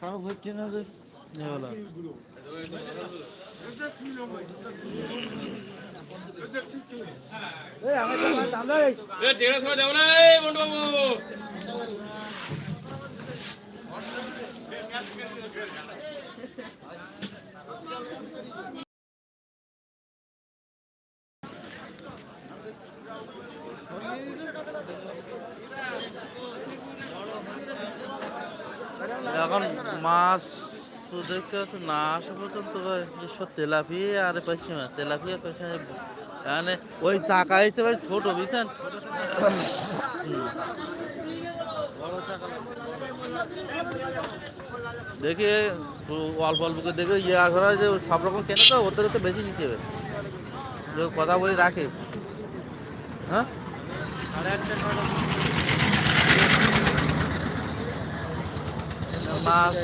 খারাপ হচ্ছে না যে আমরা দেড়শো দেবো না বাবু এখন মাছ তো দেখতে পাচ্ছি, না আসা পর্যন্ত তেলাপিয়া আর পাইছি মাছ তেলাপিয়া পাইছি মানে ওই চাকা হয়েছে ভাই, ছোট, বুঝছেন হুম। দেখি অল্প অল্প দেখে ইয়ে আসলে যে সব রকম কেনে তো থেকে তো বেশি নিতে হবে। যে কথা বলি রাখে। হ্যাঁ? মাছ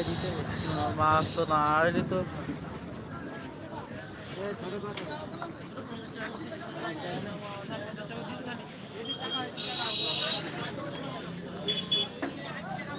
মাছ তো না আইনি তো।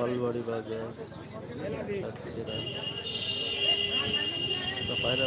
অলবাড়ি বাজার সাতক্ষীরা। এটা পায়রা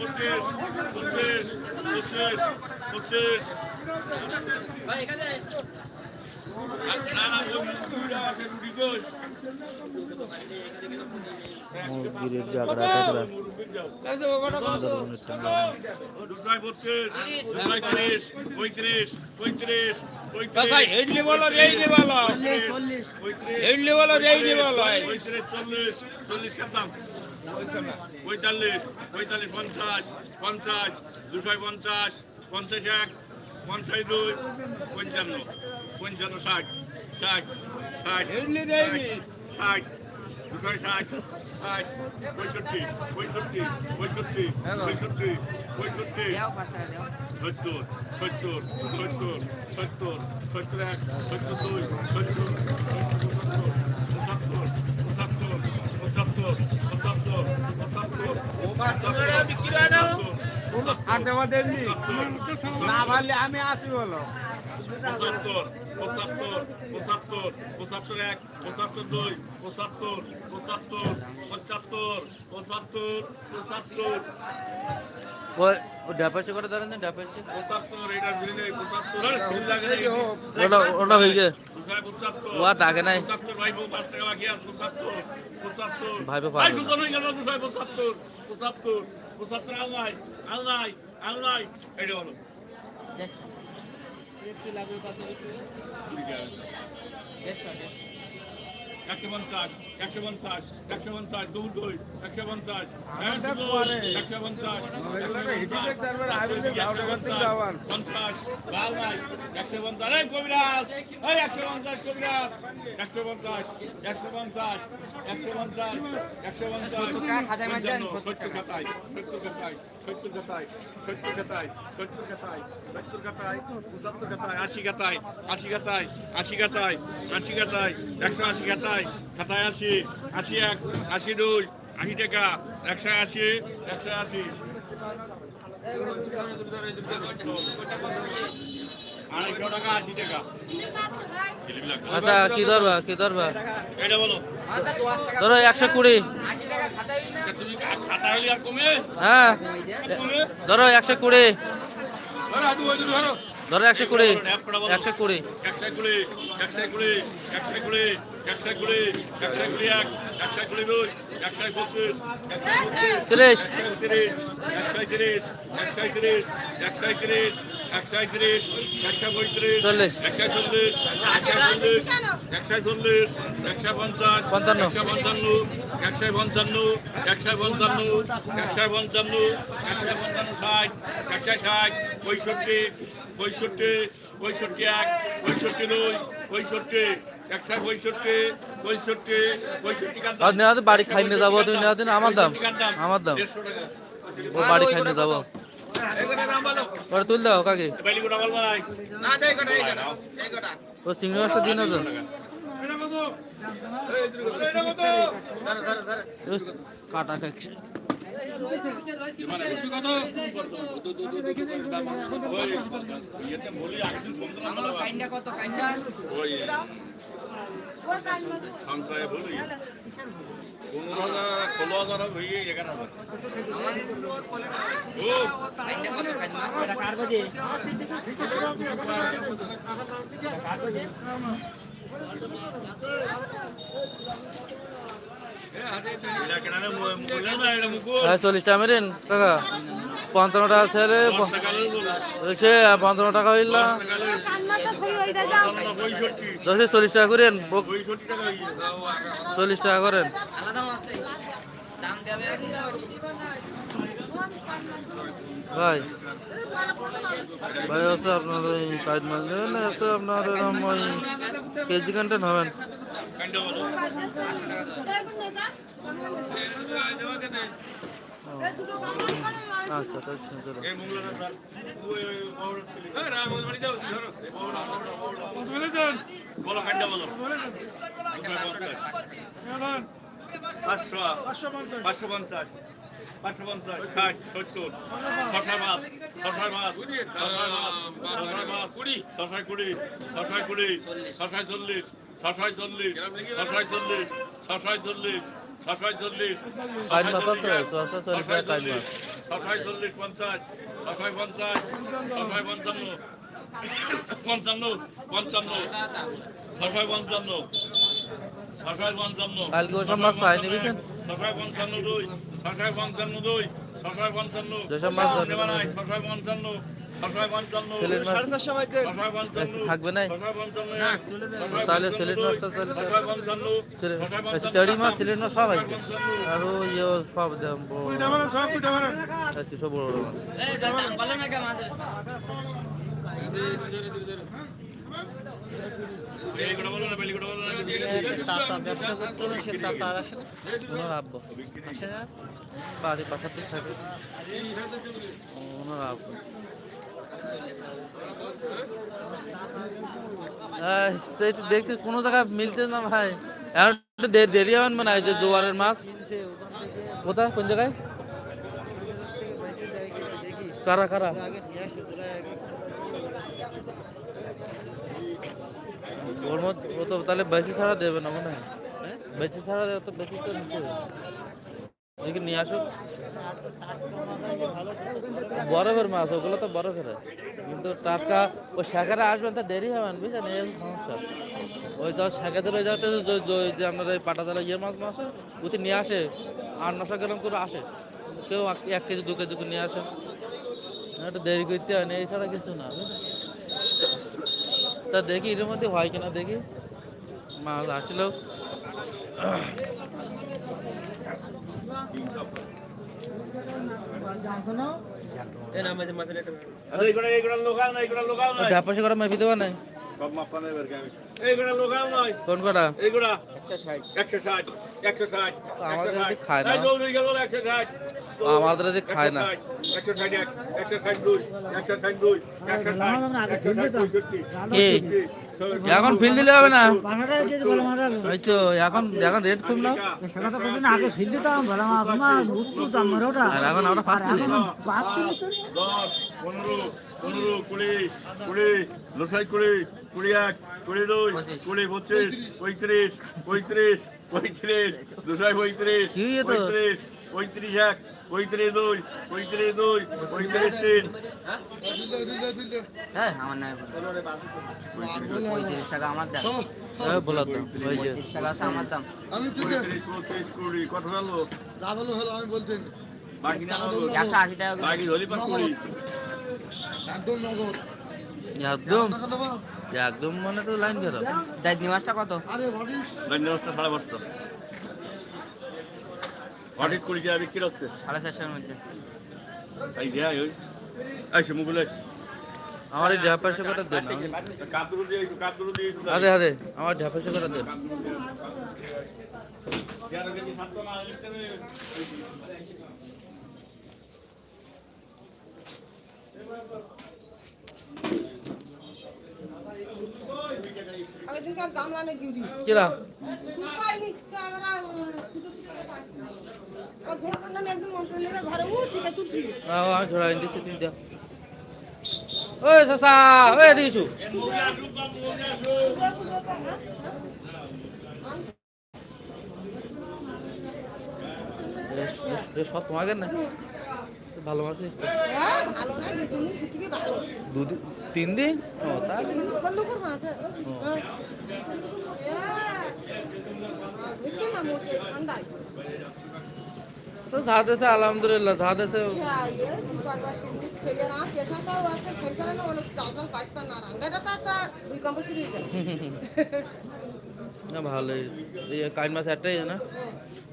পঁচিশ পঁচিশ পঁচিশ পঁচিশ। মুরগির জাগরা টাগরা দুশায় বত্রিশ দুশায় তিরিশ পঁয়ত্রিশ পঁয়ত্রিশ চল্লিশ চল্লিশ পঁয়তাল্লিশ পঁয়তাল্লিশ পঞ্চাশ পঞ্চাশ দুশো পঞ্চাশ পঞ্চাশ এক পঞ্চাশ দুই পঞ্চান্ন পঞ্চান্ন ষাট ষাট ষাট হেডলি রেইনি ষাট দুশো ষাট ষাট পঁয়ষট্টি পঁয়ষট্টি পঁয়ষট্টি পঁয়ষট্টি পঁয়ষট্টি সত্তর সত্তর সত্তর সত্তর সত্তর এক সত্তর দুই সত্তর পঁচাত্তর পঁচাত্তর পঁচাত্তর পঁচাত্তর পঁচাত্তর আটে মাঝে এমনি না পারলে আমি আসি বলো পঁচাত্তর পঁচাত্তর পঁচাত্তর পঁচাত্তর এক পঁচাত্তর দুই পঁচাত্তর পঁচাত্তর পঁচাত্তর পঁচাত্তর ওটা হয়ে গেছে দুশো পঁচাত্তর ও আর ডাকে নাই। ভাইবো পারবে একশো পঞ্চাশ। একশো পঞ্চাশ একশো পঞ্চাশ দুই একশো পঞ্চাশ একশো পঞ্চাশ একশো পঞ্চাশ পঞ্চাশ লাল নাই একশো পঞ্চাশ। এই কবিরাজ এই একশো পঞ্চাশ কবিরাজ একশো পঞ্চাশ একশো পঞ্চাশ একশো পঞ্চাশ একশো পঞ্চাশ পঁচাত্তর খাতায় আশি খাতায় আশি খাতায় আশি খাতায় আশি খাতায় একশো আশি খাতায় খাতায় আশি আশি এক আশি দুই আশি টাকা একশো আশি একশো আশি। আচ্ছা কি ধরবা কি ধরবা? এটা বলো। ধরো একশো কুড়ি। হ্যাঁ ধরো একশো কুড়ি। ধরো। একশো কুড়ি। একশো কুড়ি একশো কুড়ি একশো কুড়ি একশো কুড়ি। একশো কুড়ি একশো কুড়ি এক একশো কুড়ি দুই একশো পঁচিশ তিরিশ একশো তিরিশ একশো তিরিশ একশো তিরিশ একশো তিরিশ একশো পঁয়ত্রিশ চল্লিশ। একশো চল্লিশ একশো চল্লিশ একশো চল্লিশ একশো পঞ্চাশ পঞ্চান্ন। একশো পঞ্চান্ন একশো পঞ্চান্ন একশো পঞ্চান্ন একশো পঞ্চান্ন একশো পঞ্চান্ন ষাট একশো ষাট পঁয়ষট্টি পঁয়ষট্টি পঁয়ষট্টি এক পঁয়ষট্টি দুই পঁয়ষট্টি বাড়ি খাইনে যাব তুমি নেওয়া দিন আমার দাম? আমার দাম ও বাড়ি খাইনে যাব। ওটা তুল দাও কাকে ও চিংড়ি মাছটা দিন কাটা খাচ্ছে। কত সঞ্চয়ে বলি। পনেরো হাজার, ষোলো চল্লিশ টাকা মেরেন কাকা পঞ্চান্ন টাকা ছেলে টাকা। সে পঞ্চান্ন টাকা হইলা টাকা না, চল্লিশ টাকা করেন টাকা। চল্লিশ টাকা করেন ভাই ভাই আছে আপনার ওই কাইট মাছ নেবেন না আছে আপনার এরকম ওই কেজি কন্টেন্ট হবেন। আচ্ছা তাই সুন্দর। বলো বলো। পাঁচশো পাঁচশো পঞ্চাশ পাঁচশো পঞ্চাশ ষাট সত্তর ছশো মাছ ছশো মাছ ছশো মাছ কুড়ি ছশো কুড়ি ছশো কুড়ি ছশো চল্লিশ ছশো চল্লিশ ছশো চল্লিশ ছশো চল্লিশ ছশো চল্লিশ ছশো চল্লিশ ছশো চল্লিশ পঞ্চাশ ছশো পঞ্চাশ ছশো পঞ্চান্ন পঞ্চান্ন পঞ্চান্ন ছশো পঞ্চান্ন ছশো পঞ্চান্ন কালকে ওসব মাছ পাইনি বুঝছেন ছশো পঞ্চান্ন দুই ছশো পঞ্চান্ন দুই ছশো পঞ্চান্ন। যেসব মাছ ধরে নেবা নাই ছশো পঞ্চান্ন ছশো পঞ্চান্ন। ছেলের মাছ? চারশো বাই দেন থাকবে নাই? তাহলে সিলেট মাছটা আচ্ছা, তেড়ি মাছ সিলেট মাছ সব আছে। আর ইয়ে সব। আছে সব বড় বড় মাছ। না। থাকে ওনার আব্বা। দেখতে কোনো জায়গায় মিলতে না ভাই। এখন দেরি হবেন মনে হয় যে জোয়ারের মাছ। কোথায়? কোন জায়গায়? কারা কারা? ও তো তাহলে বেশি ছাড়া দেবে না মনে হয়। বেশি ছাড়া তো বেশি তো নিতে নিয়ে বরফের মাছ ওগুলো তো বরফের। কিন্তু টাটকা ওই শাখারে আসবেন তো দেরি হবে না বুঝলেন এই সমস্যা। ওই তো শাখা ধরে যাতে যে- আপনার এই পাটা জালা ইয়ে মাছ হয়, ওতে নিয়ে আসে। আট নশো গ্রাম করে আসে। কেউ এক- কেজি দু কেজি করে নিয়ে আসে। একটু দেরি করতে হয় না এছাড়া কিছু না তা দেখি এর মধ্যে হয় কিনা দেখি। মাছ লোকাল নয় ব্যাপারসে করা মাপি দেওয়া নাই। সব মাপা নেবে কোন কটা? আমাদের খায় না। এখন ফিল দিলে হবে না? ওই তো এখন এখন রেট কম না? আগে ফিল দিতাম ভালো আর এখন আমরা পাচ্ছি পনেরো পনেরো কুড়ি কুড়ি লসাই কুড়ি কুড়ি এক কুড়ি দুই কুড়ি পঁচিশ পঁয়ত্রিশ পঁয়ত্রিশ পঁয়ত্রিশ দুশাই পঁয়ত্রিশ পঁয়ত্রিশ পঁয়ত্রিশ এক পঁয়ত্রিশ দুই পঁয়ত্রিশ দুই পঁয়ত্রিশ তিন। হ্যাঁ আমার নাই পঁয়ত্রিশ টাকা আমার দাম। পঁয়ত্রিশ টাকা আছে আমার আমি পঁয়ত্রিশ পঁয়ত্রিশ কুড়ি কত গেল যা বলো হলো আমি বলতে বাকি না একশো আশি টাকা বাকি ধরি পাঁচ কুড়ি। একদম নগদ। একদম। একদম মানে তো লাইন খারাপ দাইনি মাছটা কত? আরে ভরিস ধন্যবাদটা সাড়ে পাঁচশো। হঠাৎ কুড়ি টাকা বিক্রি হচ্ছে? সাড়ে চারশোর মধ্যে। তাই দেয় ওই আইসে মুগুলে আমার এই কটা দেন দিয়ে দিয়ে আরে আরে আমার ঢাপাশে কটা দেন। তেরো কেজি কিরা? ওই সাসা ওই দিছু সব তোমাকে না? ভালো মাছ নিস হ্যাঁ ভালো না দুদিন সেটিকে ভালো? দুদিন তিন দিন? ও তা লোকাল লোকের মাছ হ্যাঁ। আর দেখতে না মোটে ঠান্ডায়। তো ধাদেছে আলহামদুলিল্লাহ ধাদেছে হ্যাঁ কি করবার শুধু ফেলে না পেশা তাও আছে ফেল না বলে চাল চাল না রাঙ্গাটা তা তা দুই শুরু হয়ে যায়। না ভালোই। এই কাইন মাছ একটাই না?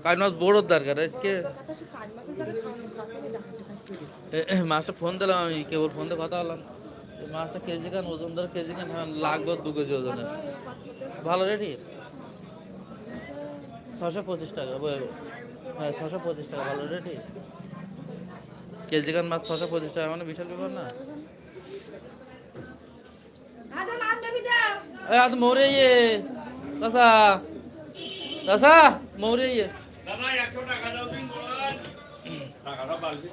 কাইন মাছ বড়োর দরকার আজকে তোর কাজ মাছের জায়গায় খাওয়ানোর তাড়াতাড়ি মাছটা ফোন দিলাম আমি, কেবল ফোন দিয়ে কথা বললাম। মাছটা কেজি খান ওজন ধরে কেজি খান হ্যাঁ লাগবে দু কেজি ওজনের ভালো রেডি? ছশো পঁচিশ টাকা হ্যাঁ ছশো পঁচিশ টাকা, ভালো রেডি? কেজি খান মাছ ছশো পঁচিশ টাকা মানে বিশাল ব্যাপার না? আজ মোরে ইয়ে ইয়ে দাদা একশো টাকা দাও বালতি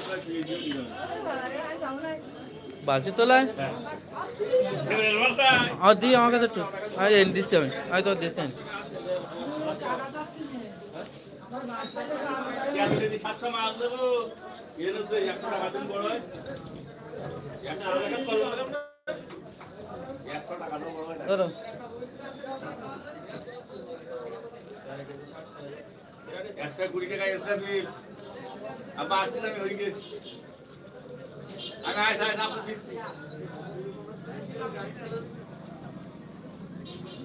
আরে আর তোলায় এবারে বলতা আর দি আমার কাছে আমি এনে দিচ্ছি আমি। আমি তো দিচ্ছেন আমি একশো হয় কুড়ি টাকা এসে আবার আসতে আমি হয়ে গেছি। আমি আয় আয় দাম দিচ্ছি।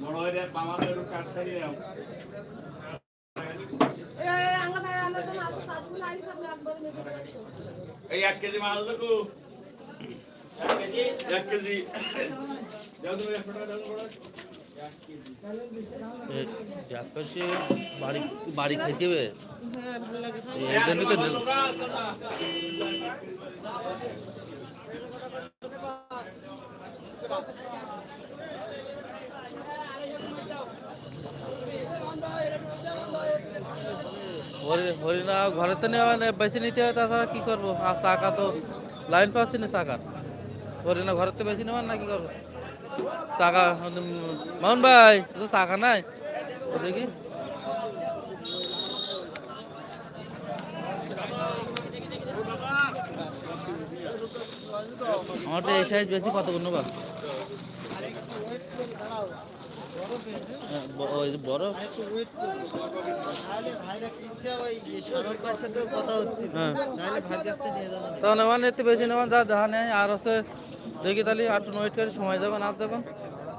বড় হয়ে পামার একটু কাজ সারিলাম এই এক কেজি মাল দেখো। বাড়ি বাড়ি হ্যাঁ এই জন্য তো হরিণা ঘরে তো নেওয়া বেশি নিতে হয় তাছাড়া কি করব? আর চাকা তো লাইন পাচ্ছি না চাকার। হরিণা ঘরের তো বেশি নেওয়ার না কি করব? চাকা মোহন ভাই তো চাকা নাই? দেখি আমার তো এই সাইজ বেশি কত গুণ বা বড়। আমার এতে বেশি নেওয়া যা নেই আর হচ্ছে দেখি তাহলে আর একটু ওয়েট করে সময় যাবে না যখন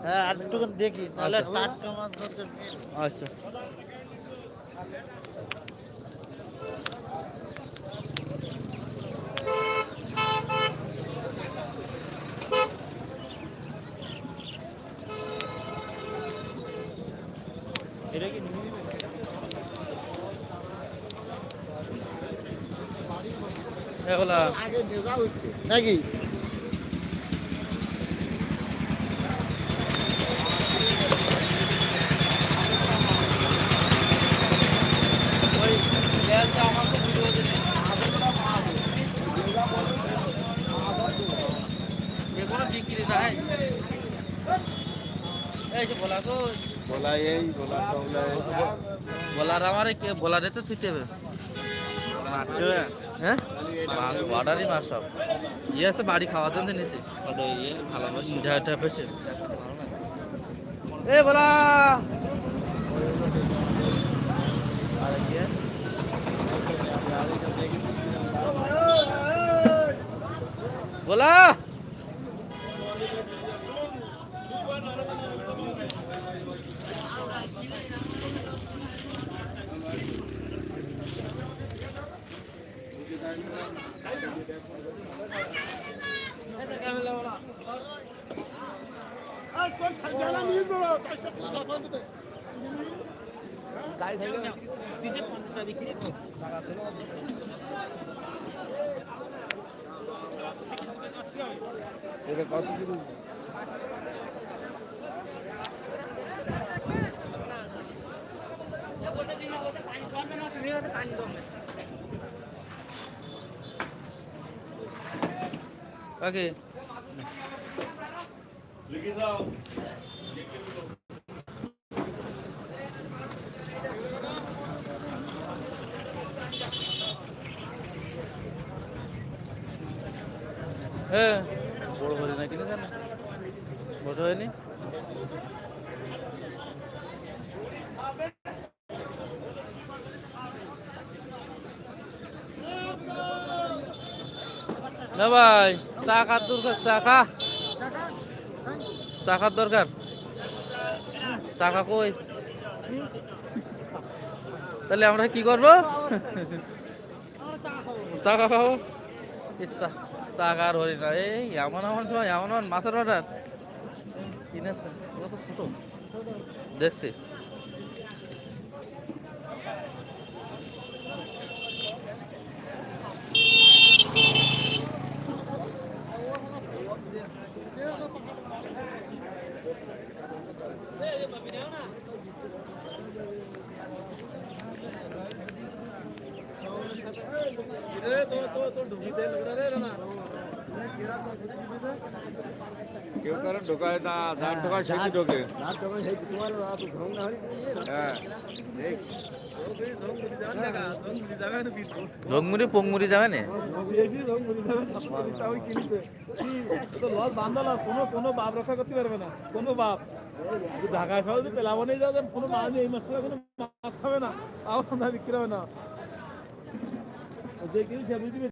হ্যাঁ আর একটু দেখি তাহলে মাছ আচ্ছা। এগুলা আগে নাকি ওই লেজটা আমার তো ভিডিও দিলে এগুলো বিক্রি নাই এই যে বলা তো বলা এই বলা বলার আমার কে? বলারে তো থুইতে হবে। হ্যাঁ? অর্ডারই মাছ সব। ইয়ে আছে বাড়ি খাওয়ার জন্য ঢাকা পেছে এ বলা! আর বলা ওকে লিখে দাও হ্যাঁ বড় হরি না জানো? বড় হয়নি? না ভাই চাকার দরকার চাকা চাকার দরকার? চাকা কই? তাহলে আমরা কি করব? চাকা খাব। ইচ্ছা চাকা আর হরি না। এই, এমন এমন সময়, এমন এমন মাছের অর্ডার। কিনেছে ছোট। দেখছি। কেউ কারণ ঢোকায় না? ধান ঢোকায় সেই ঢোকে পংমুড়ি যাবে না কোনো কোনো বাপ রক্ষা করতে পারবে না কোনো বাপ ঢাকা শহর পেলাবনে যাওয়া কোনো মাছ এই মাছ কোনো মাছ খাবে না বিক্রি হবে না। যে কিনি সে বুঝতে